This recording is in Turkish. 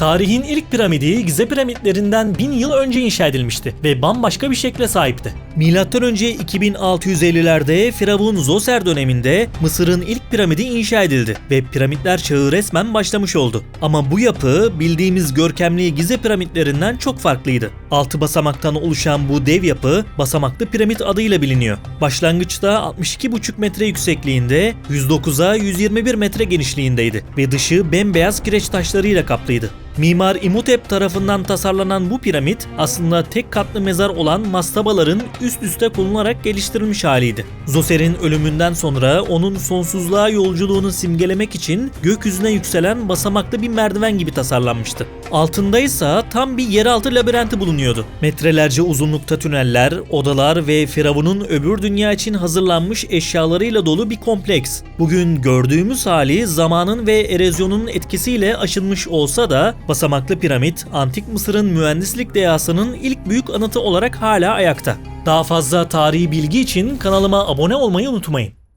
Tarihin ilk piramidi Gize piramitlerinden 1000 yıl önce inşa edilmişti ve bambaşka bir şekle sahipti. Milattan önce 2650'lerde Firavun Zoser döneminde Mısır'ın ilk piramidi inşa edildi ve piramitler çağı resmen başlamış oldu. Ama bu yapı bildiğimiz görkemli Gize piramitlerinden çok farklıydı. 6 basamaktan oluşan bu dev yapı basamaklı piramit adıyla biliniyor. Başlangıçta 62,5 metre yüksekliğinde, 109'a 121 metre genişliğindeydi ve dışı bembeyaz kireç taşlarıyla kaplıydı. Mimar İmhotep tarafından tasarlanan bu piramit aslında tek katlı mezar olan mastabaların üst üste konularak geliştirilmiş haliydi. Zoser'in ölümünden sonra onun sonsuzluğa yolculuğunu simgelemek için gökyüzüne yükselen basamaklı bir merdiven gibi tasarlanmıştı. Altında ise tam bir yeraltı labirenti bulunuyordu. Metrelerce uzunlukta tüneller, odalar ve Firavun'un öbür dünya için hazırlanmış eşyalarıyla dolu bir kompleks. Bugün gördüğümüz hali zamanın ve erozyonun etkisiyle aşınmış olsa da basamaklı piramit antik Mısır'ın mühendislik dehasının ilk büyük anıtı olarak hala ayakta. Daha fazla tarihi bilgi için kanalıma abone olmayı unutmayın.